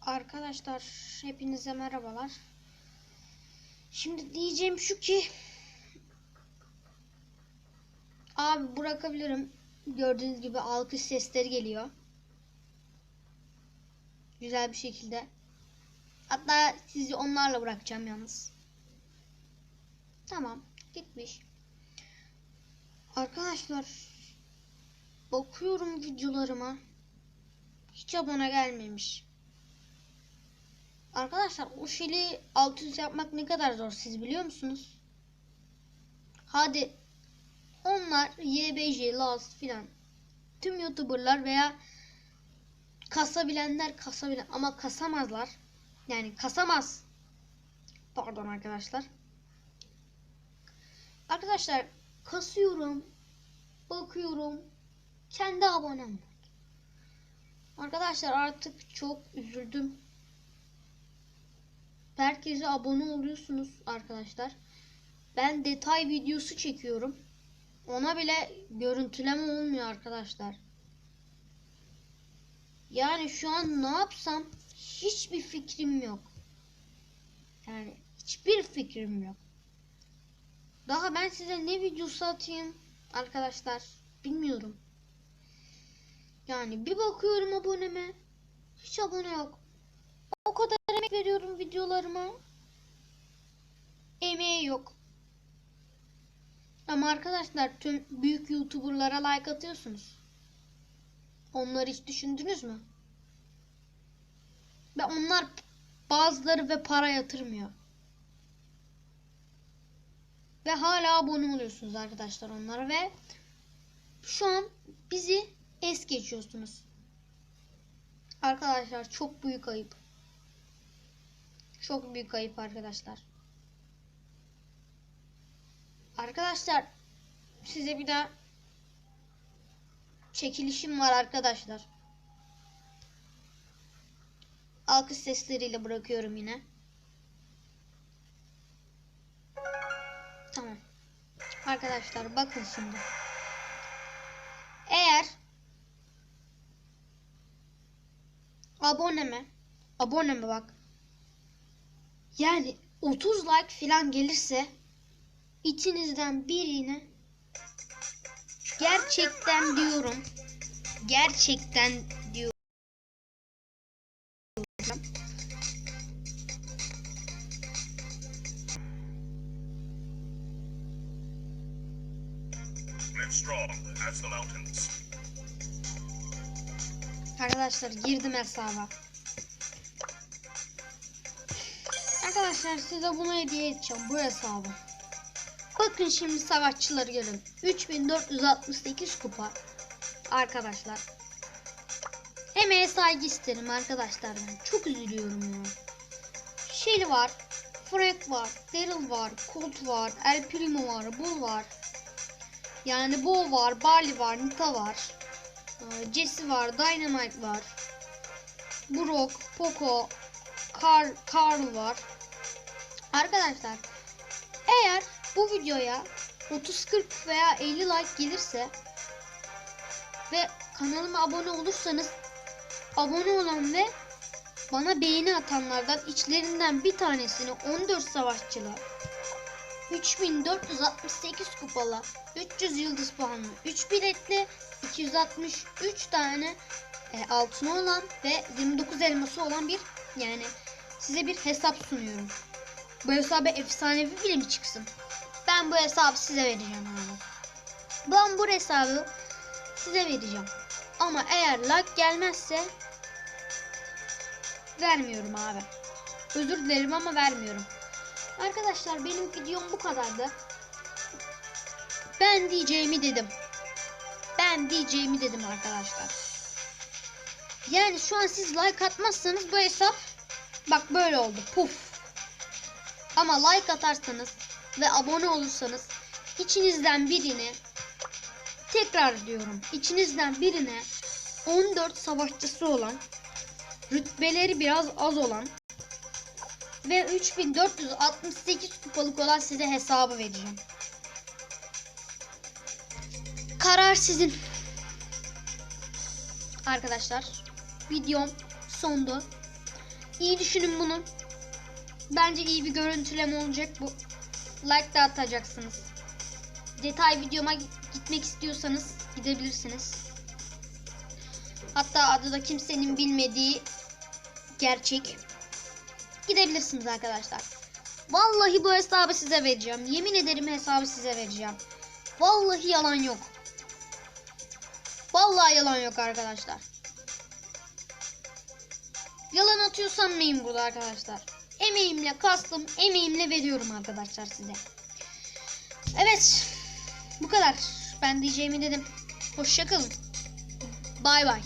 Arkadaşlar hepinize merhabalar. Şimdi diyeceğim şu ki abi bırakabilirim. Gördüğünüz gibi alkış sesleri geliyor. Güzel bir şekilde. Hatta sizi onlarla bırakacağım yalnız. Tamam, gitmiş. Arkadaşlar bakıyorum videolarıma. Hiç abone gelmemiş. Arkadaşlar o şili 600 yapmak ne kadar zor siz biliyor musunuz? Hadi onlar YBJ, Laz filan tüm YouTuber'lar veya kasabilenler kasabilen ama kasamazlar. Yani kasamaz. Pardon arkadaşlar. Arkadaşlar kasıyorum. Bakıyorum. Kendi abonem. Arkadaşlar artık çok üzüldüm. Herkese abone oluyorsunuz arkadaşlar. Ben detay videosu çekiyorum. Ona bile görüntüleme olmuyor arkadaşlar. Yani şu an ne yapsam hiçbir fikrim yok. Yani hiçbir fikrim yok. Daha ben size ne videosu atayım arkadaşlar bilmiyorum. Yani bir bakıyorum aboneme hiç abone yok. O kadar emek veriyorum videolarıma. Emeği yok. Ama arkadaşlar tüm büyük YouTuber'lara like atıyorsunuz. Onları hiç düşündünüz mü? Ve onlar bazıları ve para yatırmıyor. Ve hala abone oluyorsunuz arkadaşlar onlara ve şu an bizi es geçiyorsunuz. Arkadaşlar çok büyük ayıp. Çok büyük ayıp arkadaşlar. Arkadaşlar size bir daha çekilişim var arkadaşlar. Alkış sesleriyle bırakıyorum yine. Tamam. Arkadaşlar bakın şimdi. Eğer aboneme aboneme bak yani 30 like falan gelirse içinizden birine gerçekten diyorum gerçekten diyorum. Arkadaşlar girdim hesaba. Arkadaşlar size bunu hediye edeceğim bu hesabı. Bakın şimdi savaşçıları görün. 3468 kupa. Arkadaşlar. Emeğe saygı isterim arkadaşlar ben. Çok üzülüyorum ya. Shelly var. Frank var. Daryl var. Colt var. El Primo var. Bull var. Yani Bo var. Barley var. Nita var. Ee, Jesse var, Dynamite var. Brock, Poco, Carl, Carl var. Arkadaşlar eğer bu videoya 30-40 veya 50 like gelirse ve kanalıma abone olursanız abone olan ve bana beğeni atanlardan içlerinden bir tanesini 14 savaşçılar 3468 kupalı 300 yıldız puanlı 3 biletli 263 tane e, altını olan ve 29 elması olan bir yani size bir hesap sunuyorum. Bu hesaba efsanevi film çıksın. Ben bu hesabı size vereceğim abi. Ben bu hesabı size vereceğim. Ama eğer like gelmezse vermiyorum abi. Özür dilerim ama vermiyorum. Arkadaşlar benim videom bu kadardı. Ben diyeceğimi dedim. Ben diyeceğimi dedim arkadaşlar. Yani şu an siz like atmazsanız bu hesap bak böyle oldu. Puf. Ama like atarsanız ve abone olursanız içinizden birini tekrar diyorum içinizden birine 14 savaşçısı olan rütbeleri biraz az olan ve 3468 kupalık olan size hesabı vereceğim. Karar sizin. Arkadaşlar videom sondu. İyi düşünün bunu. Bence iyi bir görüntüleme olacak bu. Like da atacaksınız. Detay videoma gitmek istiyorsanız gidebilirsiniz. Hatta adı da kimsenin bilmediği gerçek. Gidebilirsiniz arkadaşlar. Vallahi bu hesabı size vereceğim. Yemin ederim hesabı size vereceğim. Vallahi yalan yok. Vallahi yalan yok arkadaşlar. Yalan atıyor sanmayın burada arkadaşlar. Emeğimle kastım, emeğimle veriyorum arkadaşlar size. Evet. Bu kadar. Ben diyeceğimi dedim. Hoşçakalın. Bay bay.